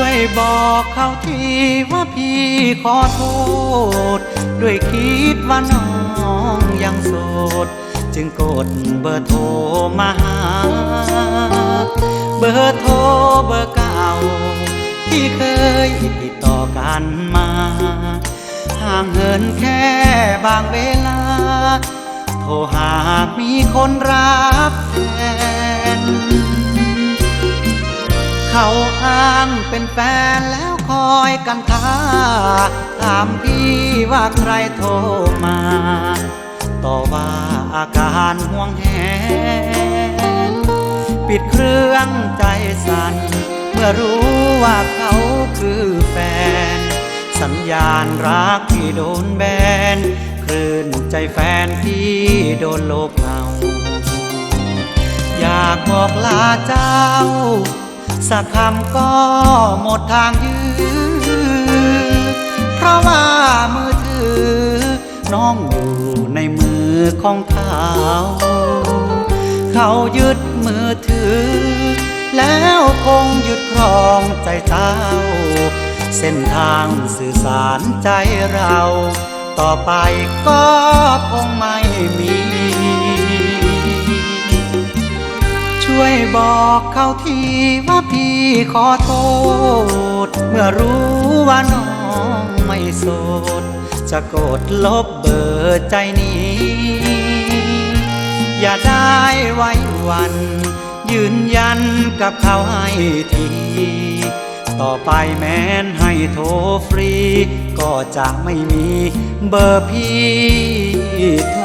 วยบอกเขาทีว่าพี่ขอโทษ ด้วยคิดว่าน้องยังโสด จึงกดเบอร์โทรมาหา เบอร์โทรเบอร์เก่า ที่เคยติดต่อกันมา ห่างเหินแค่บางเวลา โทรหามีคนรับแทน เขาอ้างเป็นแฟนแล้วคอยกันท่าถามพี่ว่าใครโทรมา ต่อว่าอาการห่วงแหนปิดเครื่องใจสั่น เมื่อรู้ว่าเขาคือแฟน สัญญาณรักที่โดนแบน คลื่นใจแฟนที่โดนลบเอาอยากบอกลาเจ้า สักคำก็หมดทางยืนเพราะว่ามือถือ น้องอยู่ในมือของเขาเขายึดมือถือ แล้วคงหยุดครองใจเจ้า เส้นทางสื่อสารใจเรา ต่อไปก็คงไม่มี วยบอกเขาทีว่าพี่ขอโทษ เมื่อรู้ว่าน้องไม่โสด จะกดลบเบอร์ใจนี้ อย่าได้ไว้วัน ยืนยันกับเขาให้ที ต่อไปแม้นให้โทรฟรี ก็จะไม่มีเบอร์พี่โท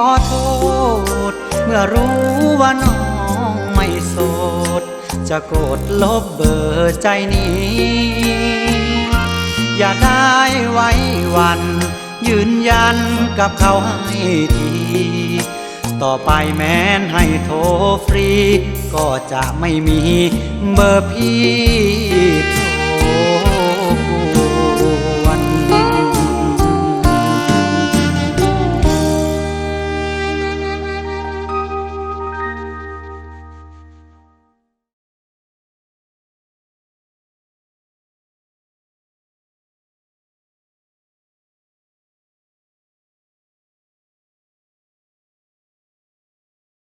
ขอโทษ เมื่อรู้ว่าน้องไม่โสด จะโกดลบเบอร์ใจนี้ อย่าได้ไว้วัน ยืนยันกับเขาให้ที ต่อไปแม้นให้โทรฟรี ก็จะไม่มีเบอร์พี่